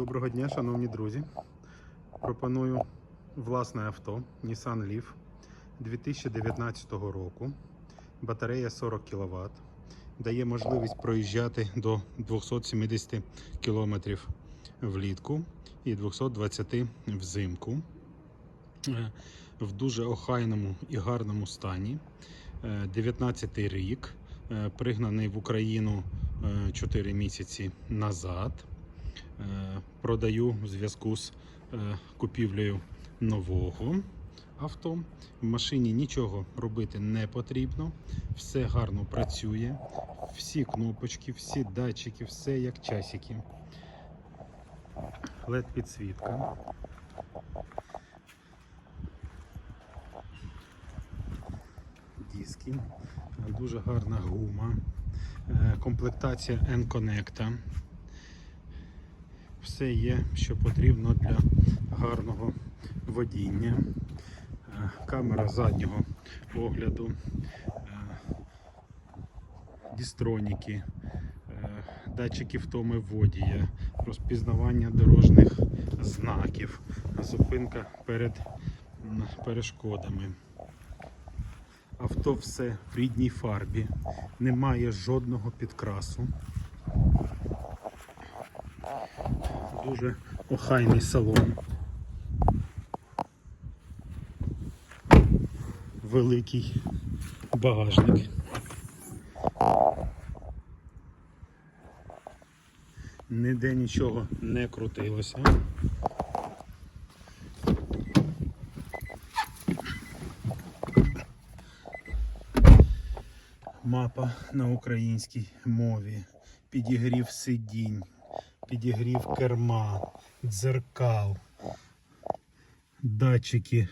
Доброго дня, шановні друзі. Пропоную власне авто Nissan Leaf 2019 року. Батарея 40 кВт. Дає можливість проїжджати до 270 км влітку і 220 взимку. Е, В дуже охайному і гарному стані. 19 рік. Е, Пригнаний в Україну 4 місяці назад. Е, Продаю в зв'язку з е, купівлею нового авто. В машині нічого робити не потрібно. Все гарно працює. Всі кнопочки, всі датчики, все як часики. led підсвітка. Диски. Дуже гарна гума. Е, Комплектація N-Connect. Все є, що потрібно для гарного водіння. Е, Камера заднього огляду, е, дістроніки, е, датчики втоми водія, розпізнавання дорожніх знаків, зупинка перед перешкодами. Авто все в рідній фарбі, немає жодного підкрасу. Дуже охайний салон. Великий багажник. Ніде нічого не крутилося. Мапа на українській мові. Підігрів сидінь, підігрів керма, дзеркал, датчики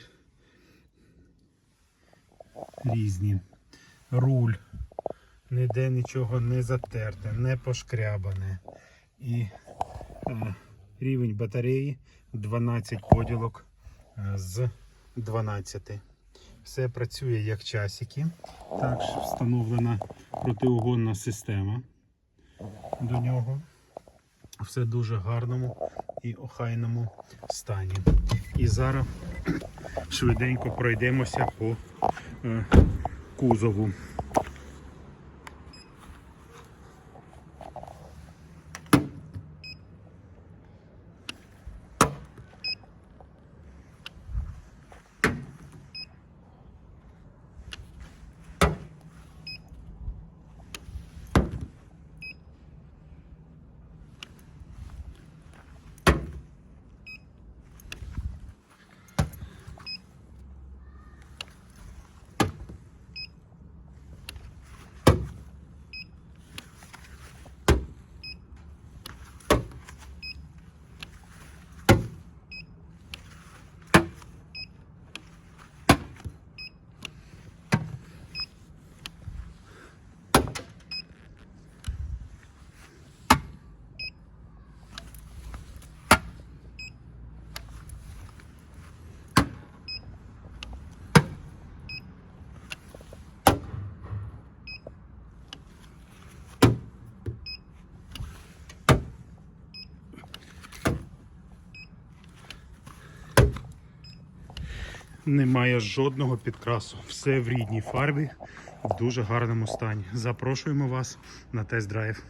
різні, руль, ніде нічого не затерте, не пошкрябане. І е, рівень батареї 12 поділок е, з 12. Все працює як часики. Також встановлена протиугонна система до нього. Все дуже гарному і охайному стані. І зараз швиденько пройдемося по е, кузову. Немає жодного підкрасу. Все в рідній фарбі в дуже гарному стані. Запрошуємо вас на тест-драйв.